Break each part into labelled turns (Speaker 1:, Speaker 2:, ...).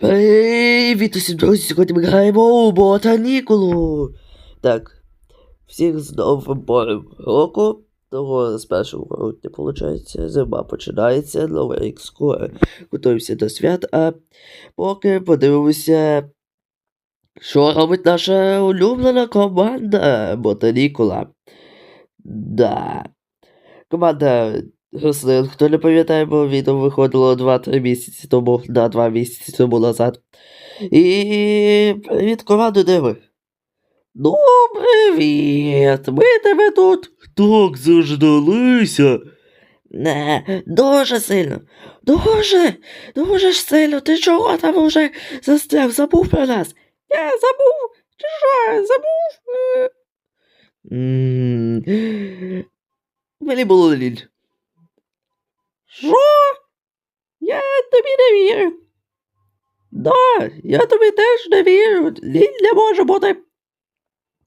Speaker 1: Привіт усім друзі! Сьогодні ми граємо у ботанікулу. Так, всіх з новим пором року. Того з 1 грудня, виходить, зима починається, новий рік скоро. Готуємося до свят, а поки подивимося, що робить наша улюблена команда ботанікула. Да. Команда хто не пам'ятає, бо відео виходило 2-3 місяці тому, да, 2 місяці тому назад. І привіт, команду, де ви? Ну, привіт! Ми тебе тут. Так заждалися. Не, дуже сильно. Дуже, дуже ж сильно. Ти чого там уже застряг? Забув про нас? Я забув. Чи що? Забув? Мені було лінь. Що? Я тобі не вірю. Да, я тобі теж не вірю. Лінь не може бути.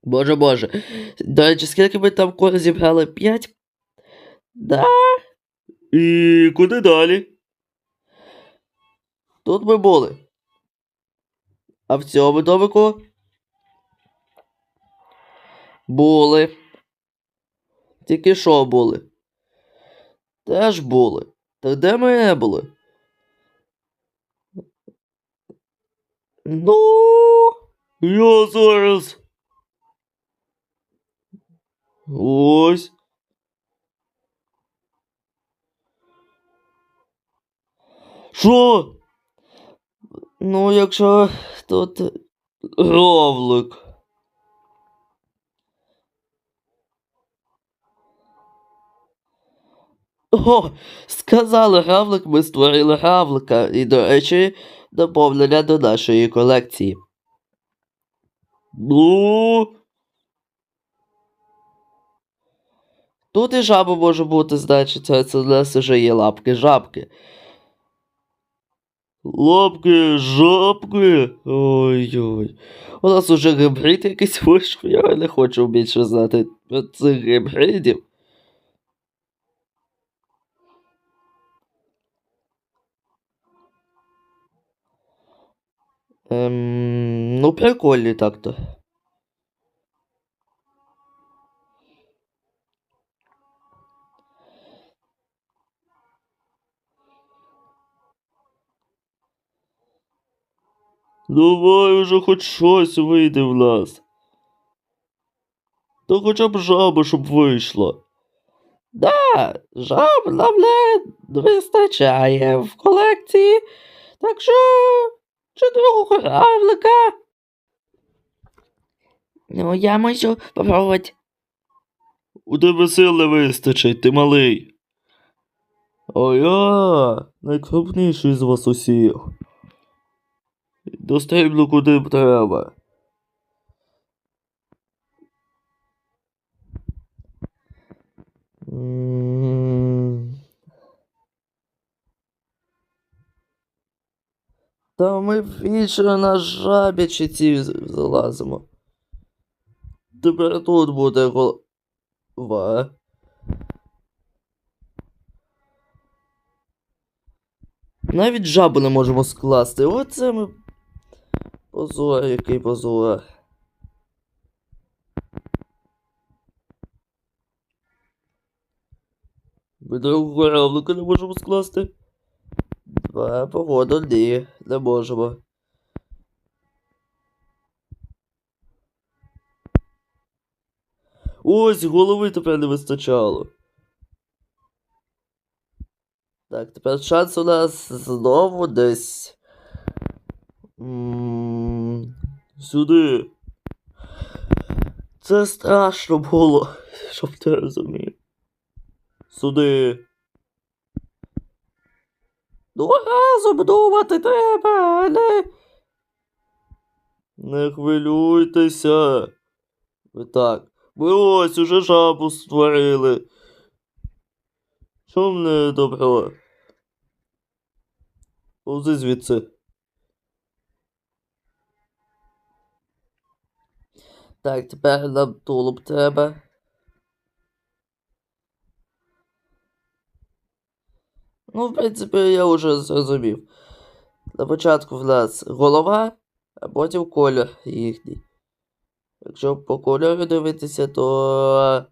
Speaker 1: Боже боже. До речі, скільки ми там кор зібрали? П'ять? Да. І куди далі? Тут ми були. А в цьому домику? Були. Тільки що були? Теж були. Так де ми були? Ну, я зараз. Ось. Що? Ну, якщо тут ровлик. Сказали гавлик, ми створили гавлика. І, до речі, доповнення до нашої колекції. Ну. Тут і жаба може бути, значить, це у нас вже є лапки жабки. Лапки, жабки. Ой-ой. У нас уже гибрид якийсь вийшов, я не хочу більше знати цих гибридів. Ем, ну, прикольні так-то. Давай уже хоч щось вийде в нас. Та хоча б жаба, щоб вийшла. Да, жаб нам не вистачає в колекції. Так що чотирьох равлика. Ну, я можу попробувати. У тебе сил не вистачить, ти малий. А я найкрупніший з вас усіх. Дострібну куди б треба. М. Та ми більше на жабячі ці залазимо. Тепер тут буде голова. Навіть жабу не можемо скласти. Оце ми. Позор, який позор. Ми другого равлика не можемо скласти. Два, походу, ні, не можемо. Ось, голови тепер не вистачало. Так, тепер шанс у нас знову десь. М, Сюди. Це страшно було, щоб ти розумів. Сюди. Ну, разом думати треба, а не. Не хвилюйтеся. Ви так. Ми ось уже жабу створили. Що мене добро? Повзи звідси. Так, тепер нам тулуб треба. Ну, в принципі, я вже зрозумів. на початку в нас голова, а потім колір їхній. Якщо по кольору дивитися, то.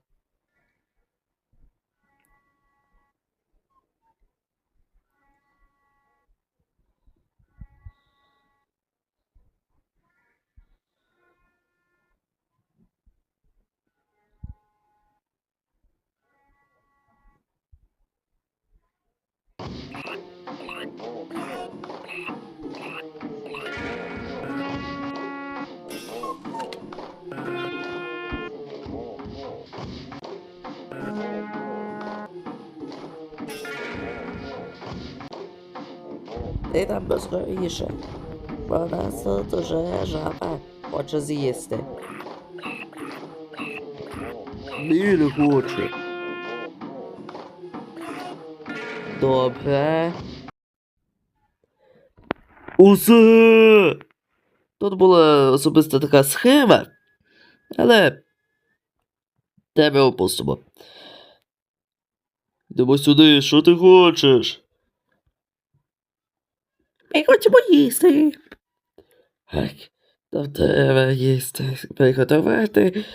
Speaker 1: Ти там безкоріше. Бо нас тут уже жаба хоче з'їсти. Ні, не хоче. Добре. Усе. Тут була особиста така схема, але тебе опустимо. Йдемо сюди, що ти хочеш? Ми хочемо їсти. Так, нам треба їсти, приготувати,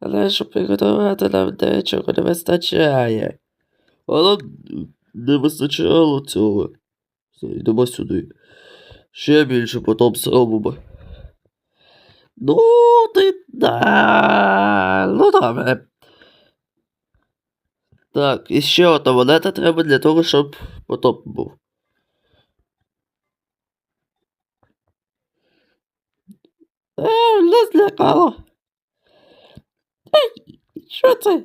Speaker 1: але щоб приготувати нам дечого не вистачає. Але не вистачало цього. Йдемо сюди. Ще більше потім зробимо. Ну, ти да. Ну добре. Так, і ще одна монета треба для того, щоб потоп був. Не злякало. Ей, що це?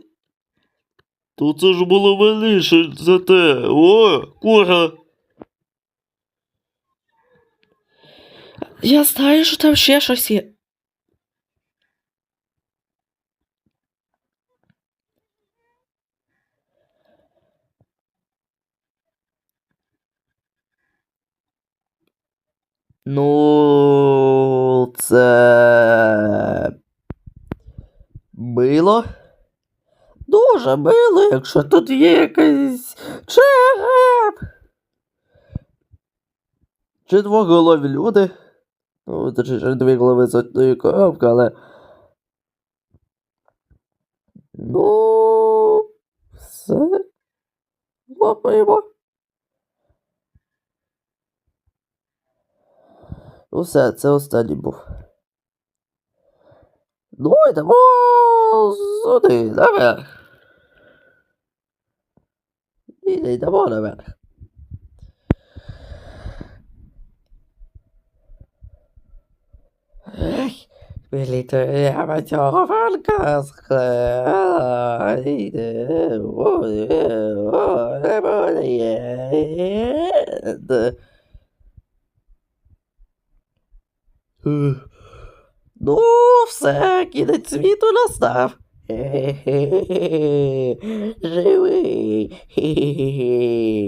Speaker 1: То це ж було велише за те. О, кура. Я знаю, що там ще щось є. Ну, це мило. Дуже мило, якщо тут є якийсь череп. Чи двоголові люди. Ну, точніше, дві голови з одної коробки, але. Ну. Все. Лопаємо. Усе, це останній був. Ну, йдемо сюди, наверх. І не йдемо наверх. Ех, вилітаємо цього фанка з хлеба. Іде, буде, о, не буде, є. Ех. Ну, все, кінець світу настав. Хе-хе-хе. Живий. Хе-хе-хе.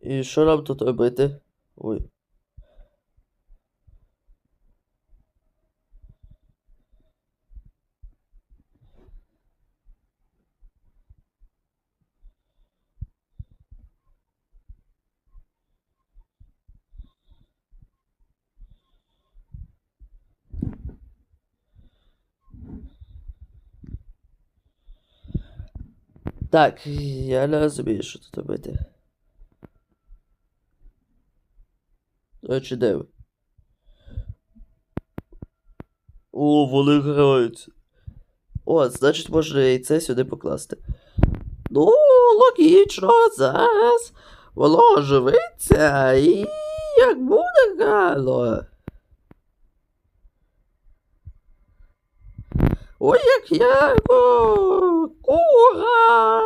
Speaker 1: І що нам тут робити? Ой. Так, я не розумію, що тут робити. Речі, де ви? О, вони граються. О, значить, можна яйце сюди покласти. Ну, логічно, зараз воно оживиться і як буде гало. Ой, як ярко! Кура!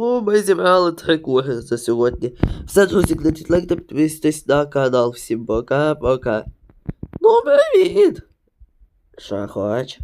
Speaker 1: Ну, ми зібрали три кури за сьогодні. Все, друзі, кладіть лайк та підписуйтесь на канал. Всім пока-пока. Ну, привіт! Що хоч?